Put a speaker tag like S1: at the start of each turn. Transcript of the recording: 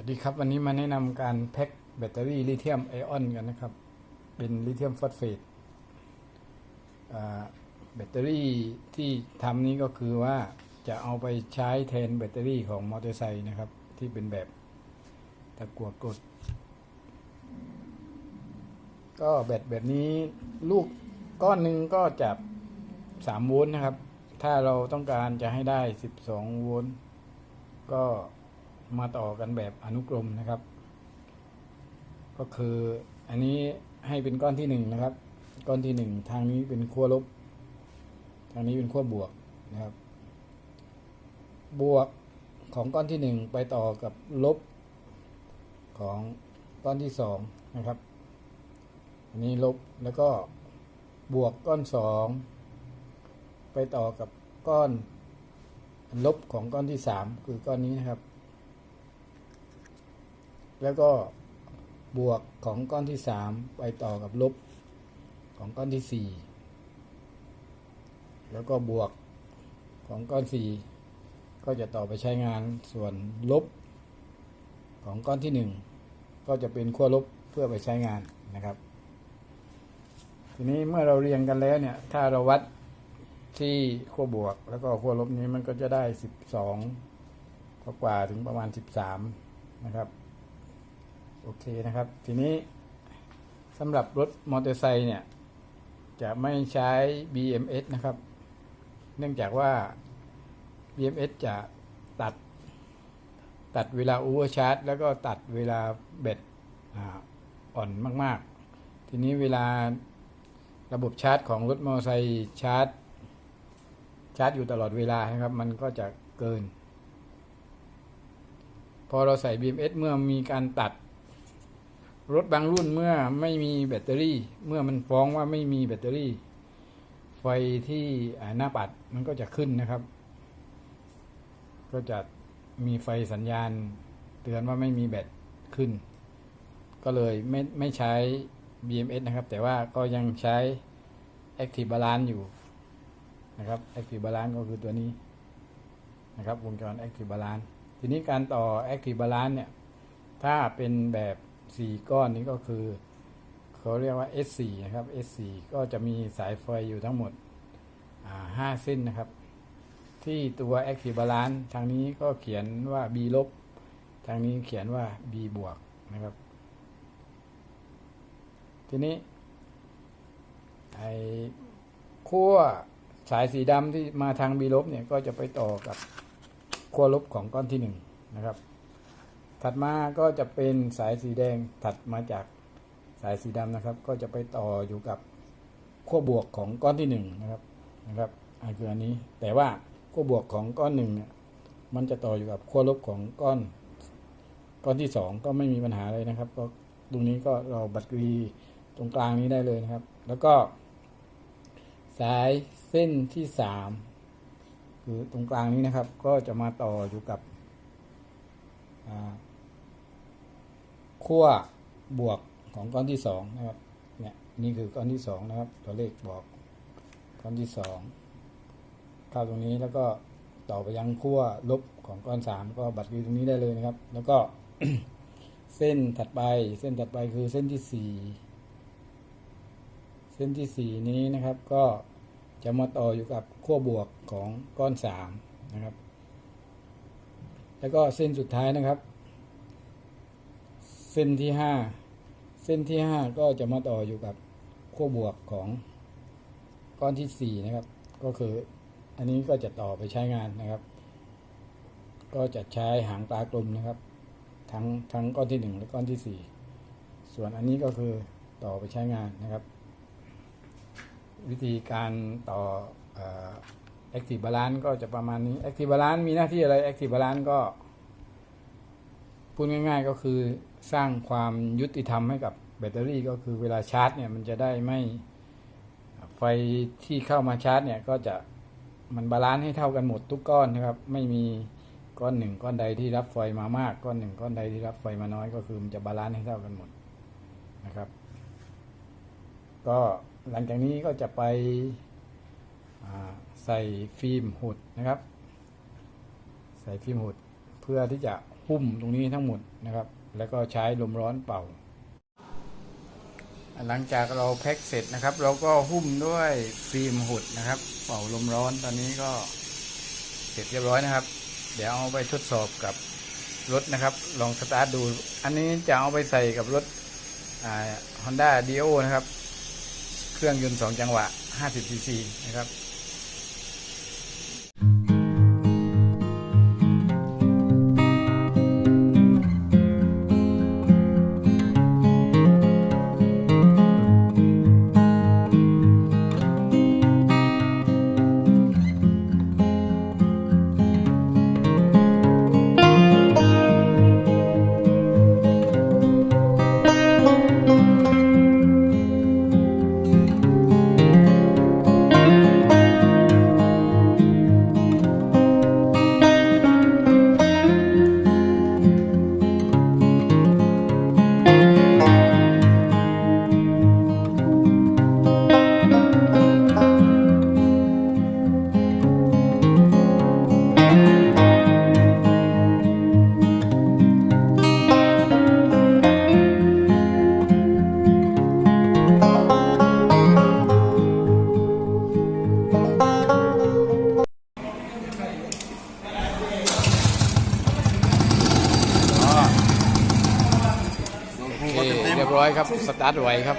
S1: วัสดีครับ วันนี้มาแนะนำการแพ็คแบตเตอรี่ลิเธียมไอออนกันนะครับ เป็นลิเธียมฟอสเฟตแบตเตอรี่ที่ทำนี้ก็คือว่าจะเอาไปใช้แทนแบตเตอรี่ของมอเตอร์ไซค์นะครับ ที่เป็นแบบตะกั่วกด ก็แบตแบบนี้ลูกก้อนหนึ่งก็จะ3โวลต์นะครับ ถ้าเราต้องการจะให้ได้ 12 โวลต์ก็ มาต่อกันแบบอนุกรมนะครับ ก็คืออันนี้ให้เป็นก้อนที่หนึ่งนะครับ ก้อนที่หนึ่งทางนี้เป็นขั้วลบ ทางนี้เป็นขั้วบวกนะครับ บวกของก้อนที่หนึ่งไปต่อกับลบของก้อนที่สองนะครับ อันนี้ลบแล้วก็บวกก้อนสองไปต่อกับก้อนลบของก้อนที่สามคือก้อนนี้นะครับ แล้วก็บวกของก้อนที่สามไปต่อกับลบของก้อนที่สี่แล้วก็บวกของก้อนสี่ก็จะต่อไปใช้งานส่วนลบของก้อนที่หนึ่งก็จะเป็นขั้วลบเพื่อไปใช้งานนะครับ ทีนี้เมื่อเราเรียงกันแล้วเนี่ย ถ้าเราวัดที่ขั้วบวก แล้วก็ขั้วลบนี้มันก็จะได้สิบสองกว่าถึงประมาณสิบสามนะครับ โอเคนะครับ ทีนี้สำหรับรถมอเตอร์ไซค์เนี่ย จะไม่ใช้ BMS นะครับ เนื่องจากว่า BMS จะตัด ตัดเวลาโอเวอร์ชาร์จแล้วก็ตัดเวลาแบตอ่าอ่อนมาก ๆ ทีนี้เวลาระบบชาร์จของรถมอเตอร์ไซค์ชาร์จ ชาร์จอยู่ตลอดเวลานะครับ มันก็จะเกิน พอเราใส่ BMS เมื่อมีการตัด รถบางรุ่นเมื่อไม่มีแบตเตอรี่ เมื่อมันฟ้องว่าไม่มีแบตเตอรี่ ไฟที่หน้าปัดมันก็จะขึ้นนะครับ ก็จะมีไฟสัญญาณ เตือนว่าไม่มีแบตขึ้น ก็เลยไม่ไม่ใช้ BMS นะครับ แต่ว่าก็ยังใช้ Active Balance อยู่นะครับ Active Balance ก็คือตัวนี้นะครับวงจร Active Balance ทีนี้การต่อ Active Balance เนี่ย ถ้าเป็นแบบ 4 ก้อนนี้ก็คือเขาเรียกว่า S4 นะครับ S4 ก็จะมีสายไฟอยู่ทั้งหมดอ่า5เส้นนะครับ ที่ตัว Active Balance ทางนี้ก็เขียนว่า B ลบ ทางนี้เขียนว่า B บวกนะครับ ทีนี้ไอ้ขั้วสายสีดำที่มาทาง B ลบเนี่ยก็จะไปต่อกับขั้วลบของก้อนที่หนึ่งนะครับ ถัดมาก็จะเป็นสายสีแดงถัดมาจากสายสีดำนะครับ ก็จะไปต่ออยู่กับขั้วบวกของก้อนที่หนึ่งนะครับนะครับอันคืออันนี้แต่ว่าขั้วบวกของก้อนหนึ่งเนี่ยมันจะต่ออยู่กับขั้วลบของก้อนก้อนที่สองก็ไม่มีปัญหาเลยนะครับก็ตรงนี้ก็เราบัตรกรีตรงกลางนี้ได้เลยนะครับ แล้วก็ สายเส้นที่สามคือตรงกลางนี้นะครับ ก็จะมาต่ออยู่กับอ่า ขั้วบวกของก้อนที่สองนะครับ เนี่ยนี่คือก้อนที่สองนะครับ ตัวเลขบอกก้อนที่สองเข้าตรงนี้แล้วก็ต่อไปยังขั้วลบของก้อนสามก็บัตรดีตรงนี้ได้เลยนะครับ แล้วก็เส้นถัดไป เส้นถัดไปคือเส้นที่สี่เส้นที่สี่นี้นะครับ ก็จะมาต่ออยู่กับขั้วบวกของก้อนสามนะครับ แล้วก็เส้นสุดท้ายนะครับ ส้นที่ห้าเส้นที่ห้าก็จะมาต่ออยู่กับขั้วบวกของก้อนที่สี่นะครับ ก็คืออันนี้ก็จะต่อไปใช้งานนะครับ ก็จะใช้หางปลากลมนะครับ ทั้งทั้งก้อนที่หนึ่งและก้อนที่สี่ส่วนอันนี้ก็คือต่อไปใช้งานนะครับ วิธีการต่อเอ่อ Active Balance ก็จะประมาณนี้ Active Balance มีหน้าที่อะไร Active Balance ก็พูดง่าย ๆ ก็คือ สร้างความยุติธรรมให้กับแบตเตอรี่ก็คือเวลาชาร์จเนี่ยมันจะได้ไม่ไฟที่เข้ามาชาร์จเนี่ยก็จะมันบาลานซ์ให้เท่ากันหมดทุกก้อนนะครับ ไม่มีก้อนหนึ่งก้อนใดที่รับไฟมามาก ก้อนหนึ่งก้อนใดที่รับไฟมาน้อยก็คือมันจะบาลานซ์ให้เท่ากันหมดนะครับ ก็หลังจากนี้ก็จะไปใส่ฟิล์มหุดนะครับ ใส่ฟิล์มหุดเพื่อที่จะหุ้มตรงนี้ทั้งหมดนะครับ แล้วก็ใช้ลมร้อนเป่า หลังจากเราแพ็คเสร็จนะครับ เราก็หุ้มด้วยฟิล์มหุดนะครับ เป่าลมร้อนตอนนี้ก็เสร็จเรียบร้อยนะครับ เดี๋ยวเอาไปทดสอบกับรถนะครับ ลองสตาร์ทดู อันนี้จะเอาไปใส่กับรถฮอนด้าดีโอนะครับ เครื่องยนต์2จังหวะ 50ซีซีนะครับ คเรียบร้อยครับสตาร์ทไวครับ